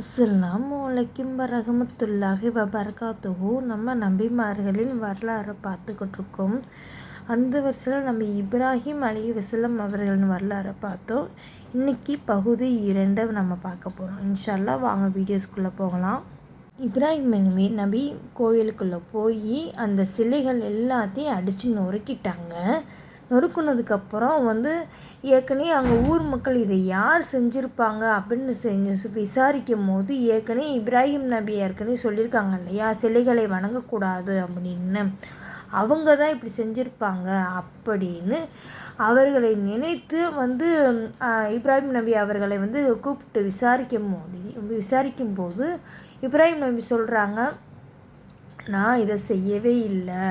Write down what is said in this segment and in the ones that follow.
அஸ்லாம் அலைக்கும் வரகமத்துல்லாஹி வபரகாத்துஹு. நம்ம நம்பிமார்களின் வரலாறை பார்த்துக்கிட்டு இருக்கோம் அந்த வருஷத்தில் நம்ம இப்ராஹிம் அலி வசலம் அவர்களின் வரலாறை பார்த்தோம். இன்றைக்கி பகுதி இரண்டை நம்ம பார்க்க போகிறோம் இன்ஷால்லா வாங்க வீடியோஸ்குள்ளே போகலாம். இப்ராஹிம் நபி நபி கோயிலுக்குள்ளே போய் அந்த சிலைகள் எல்லாத்தையும் அடித்து நொறுக்கிட்டாங்க. நொறுக்குனதுக்கப்புறம் வந்து ஏற்கனவே அங்கே ஊர் மக்கள் இதை யார் செஞ்சுருப்பாங்க அப்படின்னு செஞ்சு விசாரிக்கும் போது ஏற்கனவே இப்ராஹிம் நபி ஏற்கனவே சொல்லியிருக்காங்க இல்லையா? சிலைகளை வணங்கக்கூடாது அப்படின்னு. அவங்க தான் இப்படி செஞ்சுருப்பாங்க அப்படின்னு அவர்களை நினைத்து வந்து இப்ராஹிம் நபி அவர்களை வந்து கூப்பிட்டு விசாரிக்கும் போது விசாரிக்கும் போது இப்ராஹிம் நபி சொல்கிறாங்க நான் இதை செய்யவே இல்லை.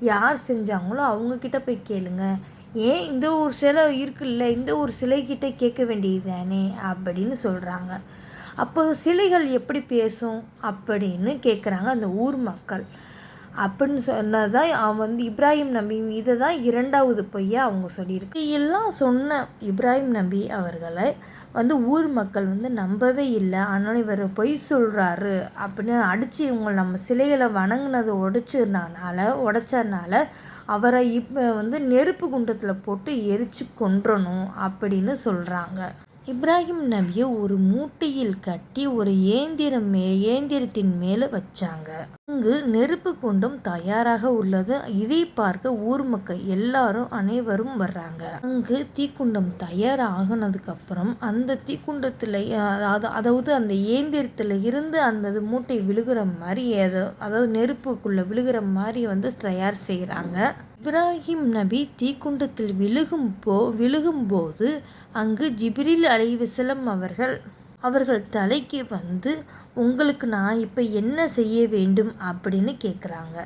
யார் செஞ்சாங்களோ அவங்கக்கிட்ட போய் கேளுங்க. ஏன் இந்த ஒரு சிலை இருக்குல்ல இந்த ஒரு சிலைக்கிட்ட கேட்க வேண்டியது தானே அப்படின்னு சொல்கிறாங்க அப்போ சிலைகள் எப்படி பேசும் அப்படின்னு கேட்குறாங்க அந்த ஊர் மக்கள். அப்படின்னு சொன்னதான் அவன் வந்து இப்ராஹிம் நபி இதை தான் இரண்டாவது பொய்யா அவங்க சொல்லியிருக்கு. எல்லாம் சொன்ன இப்ராஹிம் நபி அவர்களை வந்து ஊர் மக்கள் வந்து நம்பவே இல்லை. ஆனால் இவர் பொய் சொல்கிறாரு அப்படின்னு அடித்து இவங்க நம்ம சிலைகளை வணங்கினதை உடைச்சதுனால உடைச்சனால அவரை இப்போ வந்து நெருப்பு குண்டத்தில் போட்டு எரித்து கொன்றணும் அப்படின்னு சொல்கிறாங்க இப்ராஹிம் நபியை ஒரு மூட்டையில் கட்டி ஒரு ஏந்திரம் மே ஏந்திரத்தின் மேலே வச்சாங்க. அங்கு நெருப்பு குண்டும் தயாராக உள்ளது. இதை பார்க்க ஊர் மக்கள் எல்லாரும் அனைவரும் வர்றாங்க. அங்கு தீக்குண்டம் தயாராகினதுக்கப்புறம் அந்த தீக்குண்டத்தில் அதாவது அந்த இயந்திரத்தில் இருந்து அந்த மூட்டை விழுகிற மாதிரி ஏதோ அதாவது நெருப்புக்குள்ளே விழுகிற மாதிரி வந்து தயார் செய்கிறாங்க இப்ராஹிம் நபி தீக்குண்டத்தில் விழுகும் போ விழுகும்போது அங்கு ஜிப்ரில் அலிவசலம் அவர்கள் அவர்கள் தலைக்கு வந்து உங்களுக்கு நான் இப்போ என்ன செய்ய வேண்டும்? அப்படின்னு கேட்குறாங்க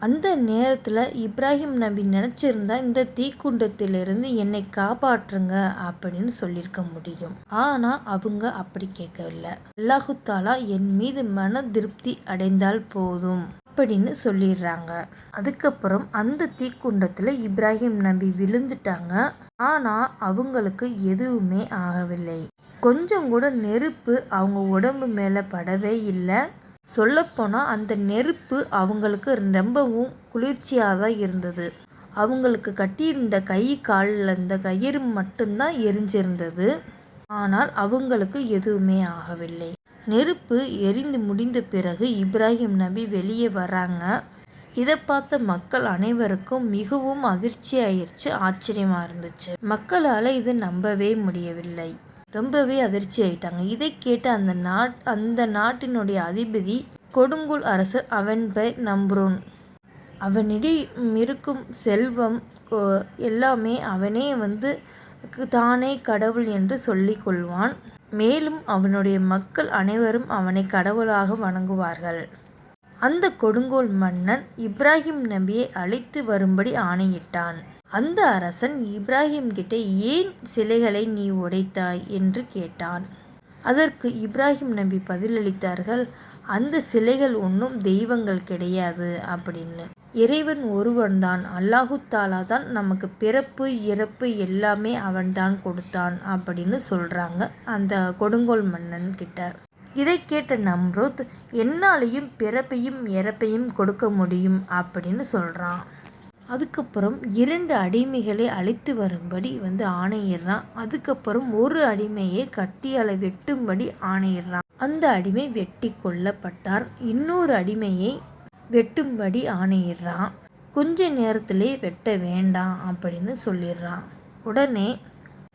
அந்த நேரத்தில் இப்ராஹிம் நபி நினச்சிருந்தா இந்த தீக்குண்டத்திலிருந்து என்னை காப்பாற்றுங்க அப்படின்னு சொல்லியிருக்க முடியும். ஆனால் அவங்க அப்படி கேட்கவில்லை அல்லாஹுத்தாலா என் மீது மன திருப்தி அடைந்தால் போதும். அப்படின்னு சொல்லிடுறாங்க. அதுக்கப்புறம் அந்த தீக்குண்டத்தில் இப்ராஹிம் நபி விழுந்துட்டாங்க. ஆனால் அவங்களுக்கு எதுவுமே ஆகவில்லை. கொஞ்சம் கூட நெருப்பு அவங்க உடம்பு மேலே படவே இல்லை. சொல்லப்போனால் அந்த நெருப்பு அவங்களுக்கு ரொம்பவும் குளிர்ச்சியாக தான் இருந்தது. அவங்களுக்கு கட்டியிருந்த கை காலில் இந்த கயிறு மட்டும்தான் எரிஞ்சிருந்தது. ஆனால் அவங்களுக்கு எதுவுமே ஆகவில்லை. நெருப்பு எரிந்து முடிந்த பிறகு இப்ராஹிம் நபி வெளியே வராங்க. இதை பார்த்த மக்கள் அனைவருக்கும் மிகவும் அதிர்ச்சி ஆயிடுச்சு ஆச்சரியமாக இருந்துச்சு. மக்களால் இது நம்பவே முடியவில்லை. ரொம்பவே அதிர்ச்சி ஆயிட்டாங்க. இதை கேட்ட அந்த நாட் அந்த நாட்டினுடைய அதிபதி கொடுங்குல் அரசர் அவன் பெயர் நம்புரோன் அவனிடம் இருக்கும் செல்வம் எல்லாமே அவனே வந்து தானே கடவுள் என்று சொல்லிக் கொள்வான். மேலும் அவனுடைய மக்கள் அனைவரும் அவனை கடவுளாக வணங்குவார்கள். அந்த கொடுங்கோல் மன்னன் இப்ராஹிம் நபியை அழைத்து வரும்படி ஆணையிட்டான். அந்த அரசன் இப்ராஹிம் கிட்ட ஏன் சிலைகளை நீ உடைத்தாய்? என்று கேட்டான். அதற்கு இப்ராஹிம் நபி பதிலளித்தார்கள் அந்த சிலைகள் ஒன்றும் தெய்வங்கள் கிடையாது அப்படின்னு. இறைவன் ஒருவன்தான் அல்லாஹு தாலா தான் நமக்கு பிறப்பு இறப்பு எல்லாமே அவன்தான் கொடுத்தான் அப்படின்னு சொல்கிறாங்க அந்த கொடுங்கோல் மன்னன் கிட்ட. இதை கேட்ட நம்ருத் என்னாலையும் பிறப்பையும் இறப்பையும் கொடுக்க முடியும் அப்படின்னு சொல்கிறான் அதுக்கப்புறம் இரண்டு அடிமைகளை அழைத்து வரும்படி வந்து ஆணையிடுறான். அதுக்கப்புறம் ஒரு அடிமையை கட்டியால வெட்டும்படி ஆணையிடுறான். அந்த அடிமை வெட்டி கொல்லப்பட்டார் இன்னொரு அடிமையை வெட்டும்படி ஆணையிடுறான். கொஞ்ச நேரத்திலே வெட்ட வேண்டாம் அப்படின்னு சொல்லிடுறான். உடனே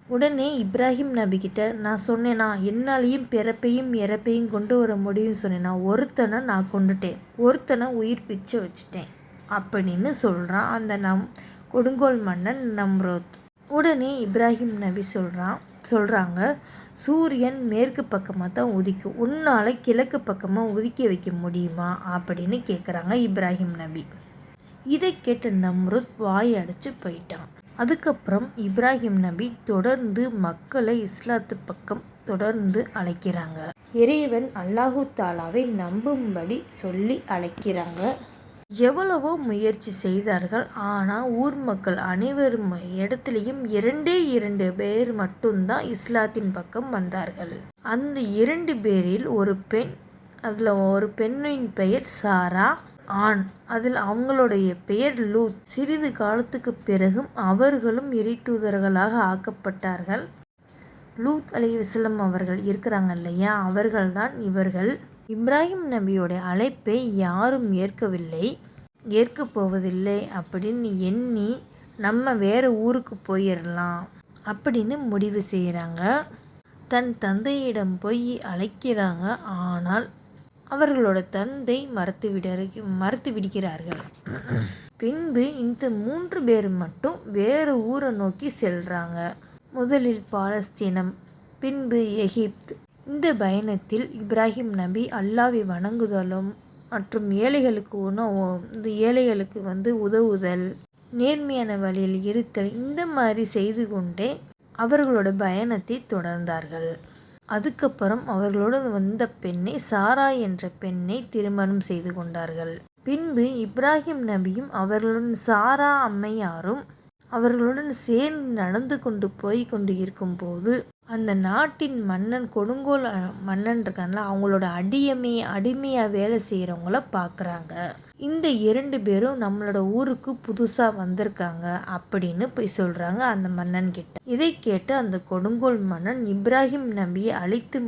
உடனே இப்ராஹிம் நபிக்கிட்ட நான் சொன்னேனா என்னாலையும் பிறப்பையும் இறப்பையும் கொண்டு வர முடியும் சொன்னேன்னா ஒருத்தனை நான் கொண்டுட்டேன் ஒருத்தனை உயிர் பிச்சை வச்சுட்டேன். அப்படின்னு சொல்கிறான் அந்த நம் கொடுங்கோல் மன்னன் நம்ரோத். உடனே இப்ராஹிம் நபி சொல்கிறான் சொல்கிறாங்க சூரியன் மேற்கு பக்கமாக தான் உதிக்கும். உன்னால் கிழக்கு பக்கமாக உதிக்க வைக்க முடியுமா? அப்படின்னு கேட்குறாங்க இப்ராஹிம் நபி. இதை கேட்ட நம்ருத் வாய் அடைச்சி போயிட்டான். அதுக்கப்புறம் இப்ராஹிம் நபி தொடர்ந்து மக்களை இஸ்லாத்து பக்கம் தொடர்ந்து அழைக்கிறாங்க. இறைவன் அல்லாஹு தாலாவை நம்பும்படி சொல்லி அழைக்கிறாங்க. எவ்வளவோ முயற்சி செய்தார்கள். ஆனால் ஊர் மக்கள் அனைவரும் இடத்துலையும் இரண்டே இரண்டு பேர் மட்டும்தான் இஸ்லாத்தின் பக்கம் வந்தார்கள். அந்த இரண்டு பேரில் ஒரு பெண் அதில் ஒரு பெண்ணின் பெயர் சாரா ஆண். அதில் அவங்களுடைய பெயர் லூத். சிறிது காலத்துக்கு பிறகும் அவர்களும் இறைத்தூதர்களாக ஆக்கப்பட்டார்கள். லூத் அலிவசலம் அவர்கள் இருக்கிறாங்க இல்லையா? அவர்கள்தான் இவர்கள் இப்ராஹிம் நபியோட அழைப்பை யாரும் ஏற்கவில்லை. ஏற்கப் போவதில்லை அப்படின்னு எண்ணி நம்ம வேறு ஊருக்கு போயிடலாம் அப்படின்னு முடிவு செய்கிறாங்க. தன் தந்தையிடம் போய் அழைக்கிறாங்க. ஆனால் அவர்களோட தந்தை மறுத்து விட மறுத்து விடுகிறார்கள். பின்பு இந்த மூன்று பேர் மட்டும் வேறு ஊரை நோக்கி செல்கிறாங்க முதலில் பாலஸ்தீனம் பின்பு எகிப்து. இந்த பயணத்தில் இப்ராஹிம் நபி அல்லாவை வணங்குதலும் மற்றும் ஏழைகளுக்கு உணவு இந்த ஏழைகளுக்கு வந்து உதவுதல் நேர்மையான வழியில் இருத்தல் இந்த மாதிரி செய்து கொண்டே அவர்களோட பயணத்தை தொடர்ந்தார்கள். அதுக்கப்புறம் அவர்களோடு வந்த பெண்ணை சாரா என்ற பெண்ணை திருமணம் செய்து கொண்டார்கள். பின்பு இப்ராஹிம் நபியும் அவர்களுடன் சாரா அம்மையாரும் அவர்களுடன் சேர்ந்து நடந்து கொண்டு போய் கொண்டு இருக்கும்போது அந்த நாட்டின் மன்னன் கொடுங்கோல் மன்னன் இருக்கான்ல அவங்களோட அடியமே அடிமையாக வேலை செய்கிறவங்கள பார்க்குறாங்க இந்த இரண்டு பேரும் நம்மளோட ஊருக்கு புதுசாக வந்திருக்காங்க அப்படின்னு போய் சொல்கிறாங்க அந்த மன்னன் கிட்ட. இதை கேட்டு அந்த கொடுங்கோல் மன்னன் இப்ராஹிம் நபியை அழைத்து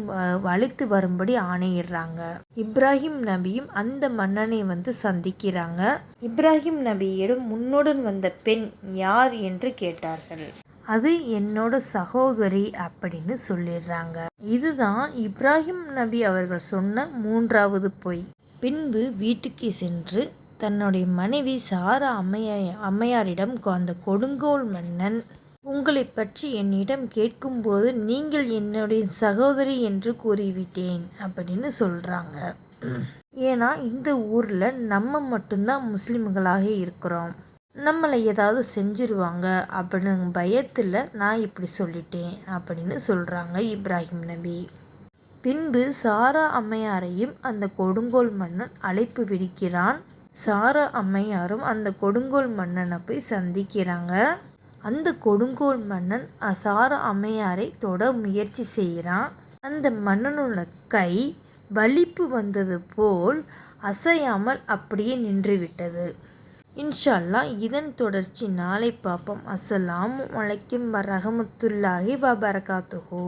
அழைத்து வரும்படி ஆணையிடுறாங்க. இப்ராஹிம் நபியும் அந்த மன்னனை வந்து சந்திக்கிறாங்க. இப்ராஹிம் நபியிடம் முன்னுடன் வந்த பெண் யார் என்று கேட்டார்கள். அது என்னோட சகோதரி அப்படின்னு சொல்லிடுறாங்க. இதுதான் இப்ராஹிம் நபி அவர்கள் சொன்ன மூன்றாவது பொய். பின்பு வீட்டுக்கு சென்று தன்னுடைய மனைவி சாரா அம்மையா அம்மையாரிடம் அந்த கொடுங்கோல் மன்னன் உங்களை பற்றி என்னிடம் கேட்கும்போது நீங்கள் என்னுடைய சகோதரி என்று கூறிவிட்டேன் அப்படின்னு சொல்கிறாங்க ஏன்னா இந்த ஊரில் நம்ம மட்டும்தான் முஸ்லீம்களாக இருக்கிறோம். நம்மளை ஏதாவது செஞ்சிருவாங்க அப்படின்னு பயத்தில் நான் இப்படி சொல்லிட்டேன் அப்படின்னு சொல்கிறாங்க இப்ராஹிம் நபி. பின்பு சாரா அம்மையாரையும் அந்த கொடுங்கோல் மன்னன் அழைப்பு விடுக்கிறான். சாரா அம்மையாரும் அந்த கொடுங்கோல் மன்னனை போய் சந்திக்கிறாங்க. அந்த கொடுங்கோல் மன்னன் சாரா அம்மையாரை தொட முயற்சி செய்கிறான். அந்த மன்னனோட கை வலிப்பு வந்தது போல் அசையாமல் அப்படியே நின்றுவிட்டது. இன்ஷால்லா இதன் தொடர்ச்சி நாளை பார்ப்போம். அஸ்ஸலாம் வலைக்கும் வரஹமத்துல்லாஹி வபரகாத்துஹூ.